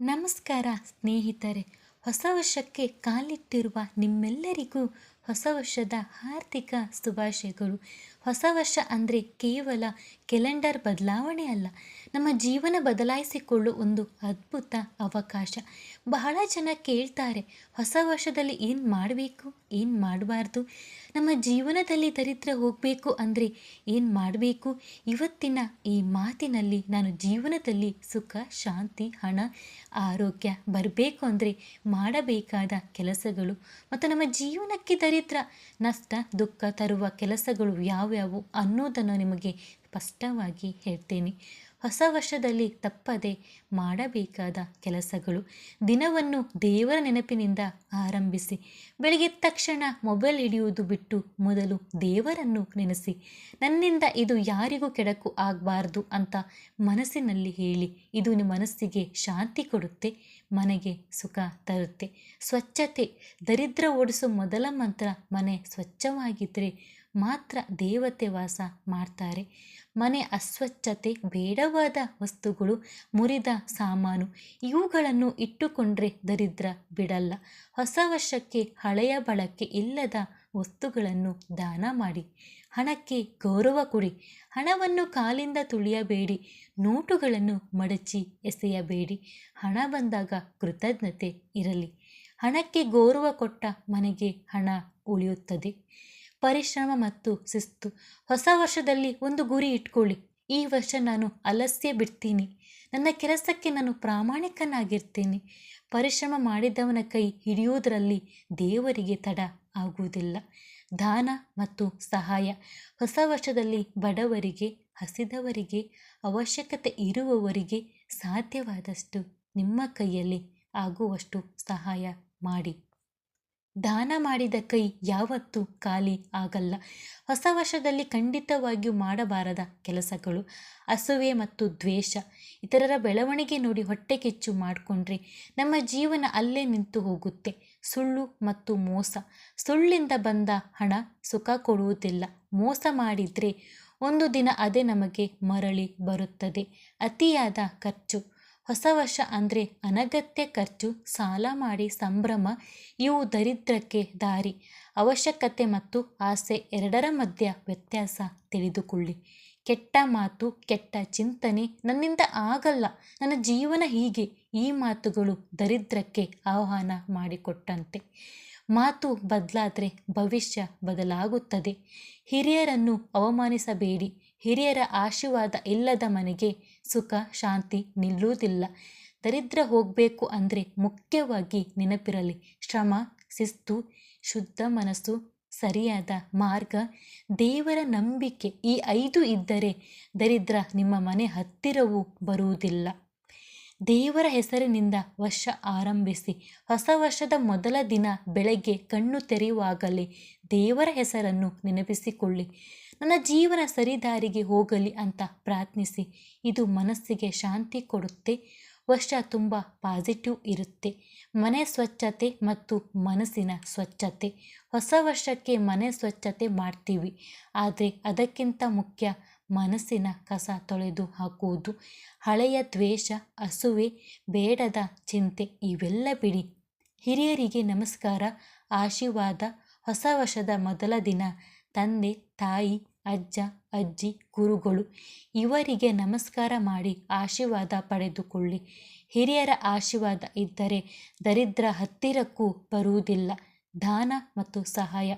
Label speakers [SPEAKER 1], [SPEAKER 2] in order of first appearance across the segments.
[SPEAKER 1] ನಮಸ್ಕಾರ ಸ್ನೇಹಿತರೆ. ಹೊಸ ವರ್ಷಕ್ಕೆ ಕಾಲಿಟ್ಟಿರುವ ನಿಮ್ಮೆಲ್ಲರಿಗೂ ಹೊಸ ವರ್ಷದ ಆರ್ಥಿಕ ಶುಭಾಶಯಗಳು. ಹೊಸ ವರ್ಷ ಅಂದರೆ ಕೇವಲ ಕ್ಯಾಲೆಂಡರ್ ಬದಲಾವಣೆ ಅಲ್ಲ, ನಮ್ಮ ಜೀವನ ಬದಲಾಯಿಸಿಕೊಳ್ಳುವ ಒಂದು ಅದ್ಭುತ ಅವಕಾಶ. ಬಹಳ ಜನ ಕೇಳ್ತಾರೆ, ಹೊಸ ವರ್ಷದಲ್ಲಿ ಏನು ಮಾಡಬೇಕು, ಏನು ಮಾಡಬಾರ್ದು? ನಮ್ಮ ಜೀವನದಲ್ಲಿ ದರಿದ್ರ ಹೋಗಬೇಕು ಅಂದರೆ ಏನು ಮಾಡಬೇಕು? ಇವತ್ತಿನ ಈ ಮಾತಿನಲ್ಲಿ ನಾನು ಜೀವನದಲ್ಲಿ ಸುಖ, ಶಾಂತಿ, ಹಣ, ಆರೋಗ್ಯ ಬರಬೇಕು ಅಂದರೆ ಮಾಡಬೇಕಾದ ಕೆಲಸಗಳು ಮತ್ತು ನಮ್ಮ ಜೀವನಕ್ಕೆ ದರಿದ್ರ ನಷ್ಟ, ದುಃಖ ತರುವ ಕೆಲಸಗಳು ಯಾವ್ಯಾವು ಅನ್ನೋದನ್ನು ನಿಮಗೆ ಸ್ಪಷ್ಟವಾಗಿ ಹೇಳ್ತೇನೆ. ಹೊಸ ವರ್ಷದಲ್ಲಿ ತಪ್ಪದೆ ಮಾಡಬೇಕಾದ ಕೆಲಸಗಳು ದಿನವನ್ನು ದೇವರ ನೆನಪಿನಿಂದ ಆರಂಭಿಸಿ, ಬೆಳಗ್ಗೆ ತಕ್ಷಣ ಮೊಬೈಲ್ ಹಿಡಿಯುವುದು ಬಿಟ್ಟು ಮೊದಲು ದೇವರನ್ನು ನೆನೆಸಿ, ನನ್ನಿಂದ ಇದು ಯಾರಿಗೂ ಕೆಡಕು ಆಗಬಾರ್ದು ಅಂತ ಮನಸ್ಸಿನಲ್ಲಿ ಹೇಳಿ, ಇದು ಮನಸ್ಸಿಗೆ ಶಾಂತಿ ಕೊಡುತ್ತೆ, ಮನೆಗೆ ಸುಖ ತರುತ್ತೆ. ಸ್ವಚ್ಛತೆ, ದರಿದ್ರ ಓಡಿಸೋ ಮೊದಲ ಮಂತ್ರ ಮನೆ ಸ್ವಚ್ಛವಾಗಿದ್ದರೆ ಮಾತ್ರ ದೇವತೆ ವಾಸ ಮಾಡ್ತಾರೆ. ಮನೆ ಅಸ್ವಚ್ಛತೆ, ಬೇಡವಾದ ವಸ್ತುಗಳು, ಮುರಿದ ಸಾಮಾನು, ಇವುಗಳನ್ನು ಇಟ್ಟುಕೊಂಡ್ರೆ ದರಿದ್ರ ಬಿಡಲ್ಲ. ಹೊಸ ವರ್ಷಕ್ಕೆ ಹಳೆಯ ಬಳಕೆ ಇಲ್ಲದ ವಸ್ತುಗಳನ್ನು ದಾನ ಮಾಡಿ. ಹಣಕ್ಕೆ ಗೌರವ ಕೊಡಿ. ಹಣವನ್ನು ಕಾಲಿಂದ ತುಳಿಯಬೇಡಿ. ನೋಟುಗಳನ್ನು ಮಡಚಿ ಎಸೆಯಬೇಡಿ. ಹಣ ಬಂದಾಗ ಕೃತಜ್ಞತೆ ಇರಲಿ. ಹಣಕ್ಕೆ ಗೌರವ ಕೊಟ್ಟ ಮನೆಗೆ ಹಣ ಉಳಿಯುತ್ತದೆ. ಪರಿಶ್ರಮ ಮತ್ತು ಶಿಸ್ತು. ಹೊಸ ವರ್ಷದಲ್ಲಿ ಒಂದು ಗುರಿ ಇಟ್ಕೊಳ್ಳಿ. ಈ ವರ್ಷ ನಾನು ಅಲಸ್ಯ ಬಿಡ್ತೀನಿ. ನನ್ನ ಕೆಲಸಕ್ಕೆ ನಾನು ಪ್ರಾಮಾಣಿಕನಾಗಿರ್ತೀನಿ. ಪರಿಶ್ರಮ ಮಾಡಿದವನ ಕೈ ಹಿಡಿಯುವುದರಲ್ಲಿ ದೇವರಿಗೆ ತಡ ಆಗುವುದಿಲ್ಲ. ದಾನ ಮತ್ತು ಸಹಾಯ. ಹೊಸ ವರ್ಷದಲ್ಲಿ ಬಡವರಿಗೆ, ಹಸಿದವರಿಗೆ, ಅವಶ್ಯಕತೆ ಇರುವವರಿಗೆ ಸಾಧ್ಯವಾದಷ್ಟು ನಿಮ್ಮ ಕೈಯಲ್ಲಿ ಆಗುವಷ್ಟು ಸಹಾಯ ಮಾಡಿ. ದಾನ ಮಾಡಿದ ಕೈ ಯಾವತ್ತೂ ಖಾಲಿ ಆಗಲ್ಲ. ಹೊಸ ವರ್ಷದಲ್ಲಿ ಖಂಡಿತವಾಗಿಯೂ ಮಾಡಬಾರದ ಕೆಲಸಗಳು ಅಸುವೆ ಮತ್ತು ದ್ವೇಷ. ಇತರರ ಬೆಳವಣಿಗೆ ನೋಡಿ ಹೊಟ್ಟೆ ಕಿಚ್ಚು ಮಾಡಿಕೊಂಡ್ರೆ ನಮ್ಮ ಜೀವನ ಅಲ್ಲೇ ನಿಂತು ಹೋಗುತ್ತೆ. ಸುಳ್ಳು ಮತ್ತು ಮೋಸ. ಸುಳ್ಳಿಂದ ಬಂದ ಹಣ ಸುಖ ಕೊಡುವುದಿಲ್ಲ. ಮೋಸ ಮಾಡಿದರೆ ಒಂದು ದಿನ ಅದೇ ನಮಗೆ ಮರಳಿ ಬರುತ್ತದೆ. ಅತಿಯಾದ ಖರ್ಚು. ಹೊಸ ವರ್ಷ ಅಂದರೆ ಅನಗತ್ಯ ಖರ್ಚು, ಸಾಲ ಮಾಡಿ ಸಂಭ್ರಮ, ಇವು ದರಿದ್ರಕ್ಕೆ ದಾರಿ. ಅವಶ್ಯಕತೆ ಮತ್ತು ಆಸೆ ಎರಡರ ಮಧ್ಯ ವ್ಯತ್ಯಾಸ ತಿಳಿದುಕೊಳ್ಳಿ. ಕೆಟ್ಟ ಮಾತು, ಕೆಟ್ಟ ಚಿಂತನೆ ನನ್ನಿಂದ ಆಗಲ್ಲ. ನನ್ನ ಜೀವನ ಹೀಗೆ. ಈ ಮಾತುಗಳು ದರಿದ್ರಕ್ಕೆ ಆಹ್ವಾನ ಮಾಡಿಕೊಟ್ಟಂತೆ. ಮಾತು ಬದಲಾದರೆ ಭವಿಷ್ಯ ಬದಲಾಗುತ್ತದೆ. ಹಿರಿಯರನ್ನು ಅವಮಾನಿಸಬೇಡಿ. ಹಿರಿಯರ ಆಶೀರ್ವಾದ ಇಲ್ಲದ ಮನೆಗೆ ಸುಖ, ಶಾಂತಿ ನಿಲ್ಲುವುದಿಲ್ಲ. ದರಿದ್ರ ಹೋಗಬೇಕು ಅಂದರೆ ಮುಖ್ಯವಾಗಿ ನೆನಪಿರಲಿ. ಶ್ರಮ, ಶಿಸ್ತು, ಶುದ್ಧ ಮನಸ್ಸು, ಸರಿಯಾದ ಮಾರ್ಗ. ದೇವರ ನಂಬಿಕೆ ಈ ಐದು ಇದ್ದರೆ ದರಿದ್ರ ನಿಮ್ಮ ಮನೆ ಹತ್ತಿರವೂ ಬರುವುದಿಲ್ಲ. ದೇವರ ಹೆಸರಿನಿಂದ ವರ್ಷ ಆರಂಭಿಸಿ. ಹೊಸ ವರ್ಷದ ಮೊದಲ ದಿನ ಬೆಳಗ್ಗೆ ಕಣ್ಣು ತೆರೆಯುವಾಗಲೇ ದೇವರ ಹೆಸರನ್ನು ನೆನಪಿಸಿಕೊಳ್ಳಿ. ನನ್ನ ಜೀವನ ಸರಿದಾರಿಗೆ ಹೋಗಲಿ ಅಂತ ಪ್ರಾರ್ಥಿಸಿ. ಇದು ಮನಸ್ಸಿಗೆ ಶಾಂತಿ ಕೊಡುತ್ತೆ, ವರ್ಷ ತುಂಬ ಪಾಸಿಟಿವ್ ಇರುತ್ತೆ. ಮನೆ ಸ್ವಚ್ಛತೆ ಮತ್ತು ಮನಸ್ಸಿನ ಸ್ವಚ್ಛತೆ. ಹೊಸ ವರ್ಷಕ್ಕೆ ಮನೆ ಸ್ವಚ್ಛತೆ ಮಾಡ್ತೀವಿ, ಆದರೆ ಅದಕ್ಕಿಂತ ಮುಖ್ಯ ಮನಸ್ಸಿನ ಕಸ ತೊಳೆದು ಹಾಕುವುದು. ಹಳೆಯ ದ್ವೇಷ ಹಸುವೆ ಬೇಡದ ಚಿಂತೆ ಇವೆಲ್ಲ ಬಿಡಿ. ಹಿರಿಯರಿಗೆ ನಮಸ್ಕಾರ, ಆಶೀರ್ವಾದ. ಹೊಸ ವರ್ಷದ ಮೊದಲ ದಿನ, ತಂದೆ, ತಾಯಿ ಅಜ್ಜ, ಅಜ್ಜಿ, ಗುರುಗಳು, ಇವರಿಗೆ ನಮಸ್ಕಾರ ಮಾಡಿ ಆಶೀರ್ವಾದ ಪಡೆದುಕೊಳ್ಳಿ. ಹಿರಿಯರ ಆಶೀರ್ವಾದ ಇದ್ದರೆ ದರಿದ್ರ ಹತ್ತಿರಕ್ಕೂ ಬರುವುದಿಲ್ಲ. ದಾನ ಮತ್ತು ಸಹಾಯ.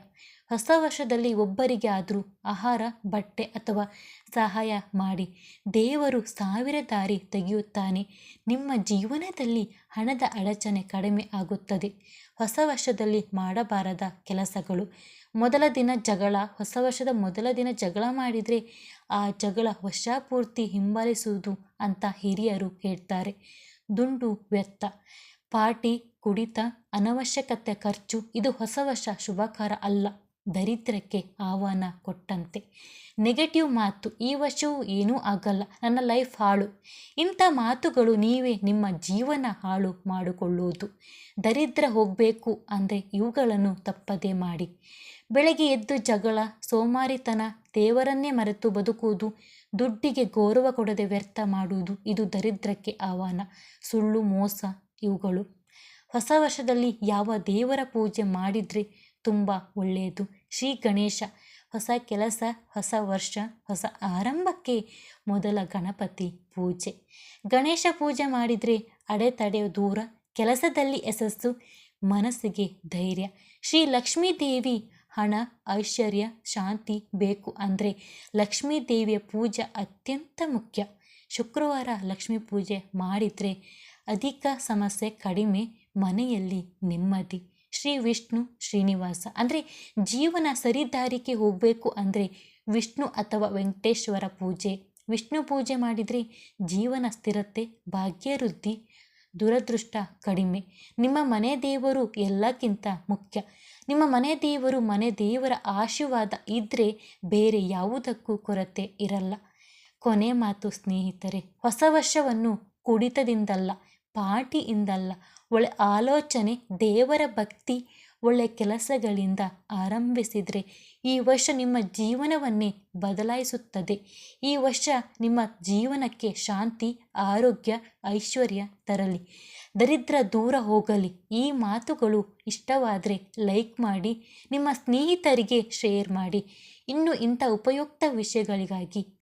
[SPEAKER 1] ಹೊಸ ವರ್ಷದಲ್ಲಿ ಒಬ್ಬರಿಗೆ ಆದರೂ ಆಹಾರ, ಬಟ್ಟೆ ಅಥವಾ ಸಹಾಯ ಮಾಡಿ. ದೇವರು ಸಾವಿರ ದಾರಿ ತೆಗೆಯುತ್ತಾನೆ. ನಿಮ್ಮ ಜೀವನದಲ್ಲಿ ಹಣದ ಅಡಚಣೆ ಕಡಿಮೆ ಆಗುತ್ತದೆ. ಹೊಸ ವರ್ಷದಲ್ಲಿ ಮಾಡಬಾರದ ಕೆಲಸಗಳು. ಮೊದಲ ದಿನ ಜಗಳ, ಹೊಸ ವರ್ಷದ ಮೊದಲ ದಿನ ಜಗಳ ಮಾಡಿದರೆ ಆ ಜಗಳ ವರ್ಷಪೂರ್ತಿ ಹಿಂಬಾಲಿಸುವುದು ಅಂತ ಹಿರಿಯರು ಹೇಳ್ತಾರೆ. ದುಂಡು ವ್ಯರ್ಥ. ಪಾರ್ಟಿ, ಕುಡಿತ, ಅನವಶ್ಯಕತೆ, ಖರ್ಚು, ಇದು ಹೊಸ ವರ್ಷ ಶುಭಕಾರ ಅಲ್ಲ. ದರಿದ್ರಕ್ಕೆ ಆಹ್ವಾನ ಕೊಟ್ಟಂತೆ. ನೆಗೆಟಿವ್ ಮಾತು, ಈ ವರ್ಷವೂ ಏನೂ ಆಗಲ್ಲ. ನನ್ನ ಲೈಫ್ ಹಾಳು. ಇಂಥ ಮಾತುಗಳು ನೀವೇ ನಿಮ್ಮ ಜೀವನ ಹಾಳು ಮಾಡಿಕೊಳ್ಳುವುದು ದರಿದ್ರ ಹೋಗಬೇಕು ಅಂದರೆ ಇವುಗಳನ್ನು ತಪ್ಪದೇ ಮಾಡಿ. ಬೆಳಗ್ಗೆ ಎದ್ದು ಜಗಳ, ಸೋಮಾರಿತನ, ದೇವರನ್ನೇ ಮರೆತು ಬದುಕುವುದು, ದುಡ್ಡಿಗೆ ಗೌರವ ಕೊಡದೆ ವ್ಯರ್ಥ ಮಾಡುವುದು, ಇದು ದರಿದ್ರಕ್ಕೆ ಆಹ್ವಾನ. ಸುಳ್ಳು, ಮೋಸ, ಇವುಗಳು. ಹೊಸ ವರ್ಷದಲ್ಲಿ ಯಾವ ದೇವರ ಪೂಜೆ ಮಾಡಿದರೆ ತುಂಬ ಒಳ್ಳೆಯದು. ಶ್ರೀ ಗಣೇಶ. ಹೊಸ ಕೆಲಸ, ಹೊಸ ವರ್ಷ, ಹೊಸ ಆರಂಭಕ್ಕೆ ಮೊದಲ ಗಣಪತಿ ಪೂಜೆ. ಗಣೇಶ ಪೂಜೆ ಮಾಡಿದರೆ ಅಡೆತಡೆ ದೂರ, ಕೆಲಸದಲ್ಲಿ ಯಶಸ್ಸು, ಮನಸ್ಸಿಗೆ ಧೈರ್ಯ. ಶ್ರೀ ಲಕ್ಷ್ಮೀ ದೇವಿ ಹಣ, ಐಶ್ವರ್ಯ, ಶಾಂತಿ ಬೇಕು ಅಂದರೆ ಲಕ್ಷ್ಮೀ ದೇವಿಯ ಪೂಜೆ ಅತ್ಯಂತ ಮುಖ್ಯ. ಶುಕ್ರವಾರ ಲಕ್ಷ್ಮೀ ಪೂಜೆ ಮಾಡಿದರೆ ಅಧಿಕ ಸಮಸ್ಯೆ ಕಡಿಮೆ, ಮನೆಯಲ್ಲಿ ನೆಮ್ಮದಿ. ಶ್ರೀ ವಿಷ್ಣು ಶ್ರೀನಿವಾಸ. ಅಂದರೆ ಜೀವನ ಸರಿದಾರಿಗೆ ಹೋಗಬೇಕು ಅಂದರೆ ವಿಷ್ಣು ಅಥವಾ ವೆಂಕಟೇಶ್ವರ ಪೂಜೆ. ವಿಷ್ಣು ಪೂಜೆ ಮಾಡಿದರೆ ಜೀವನ ಸ್ಥಿರತೆ, ಭಾಗ್ಯವೃದ್ಧಿ, ದುರದೃಷ್ಟ ಕಡಿಮೆ. ನಿಮ್ಮ ಮನೆ ದೇವರು ಎಲ್ಲಕ್ಕಿಂತ ಮುಖ್ಯ. ನಿಮ್ಮ ಮನೆ ದೇವರು ಮನೆ ದೇವರ ಆಶೀರ್ವಾದ ಇದ್ದರೆ ಬೇರೆ ಯಾವುದಕ್ಕೂ ಕೊರತೆ ಇರಲ್ಲ. ಕೊನೆ ಮಾತು ಸ್ನೇಹಿತರೆ, ಹೊಸ ವರ್ಷವನ್ನು ಕುಡಿತದಿಂದಲ್ಲ. ಪಾಟಿಯಿಂದಲ್ಲ. ಒಳ್ಳೆ ಆಲೋಚನೆ, ದೇವರ ಭಕ್ತಿ, ಒಳ್ಳೆ ಕೆಲಸಗಳಿಂದ ಆರಂಭಿಸಿದರೆ ಈ ವರ್ಷ ನಿಮ್ಮ ಜೀವನವನ್ನೇ ಬದಲಾಯಿಸುತ್ತದೆ. ಈ ವರ್ಷ ನಿಮ್ಮ ಜೀವನಕ್ಕೆ ಶಾಂತಿ, ಆರೋಗ್ಯ, ಐಶ್ವರ್ಯ ತರಲಿ. ದರಿದ್ರ ದೂರ ಹೋಗಲಿ. ಈ ಮಾತುಗಳು ಇಷ್ಟವಾದರೆ ಲೈಕ್ ಮಾಡಿ, ನಿಮ್ಮ ಸ್ನೇಹಿತರಿಗೆ ಶೇರ್ ಮಾಡಿ. ಇನ್ನು ಇಂಥ ಉಪಯುಕ್ತ ವಿಷಯಗಳಿಗಾಗಿ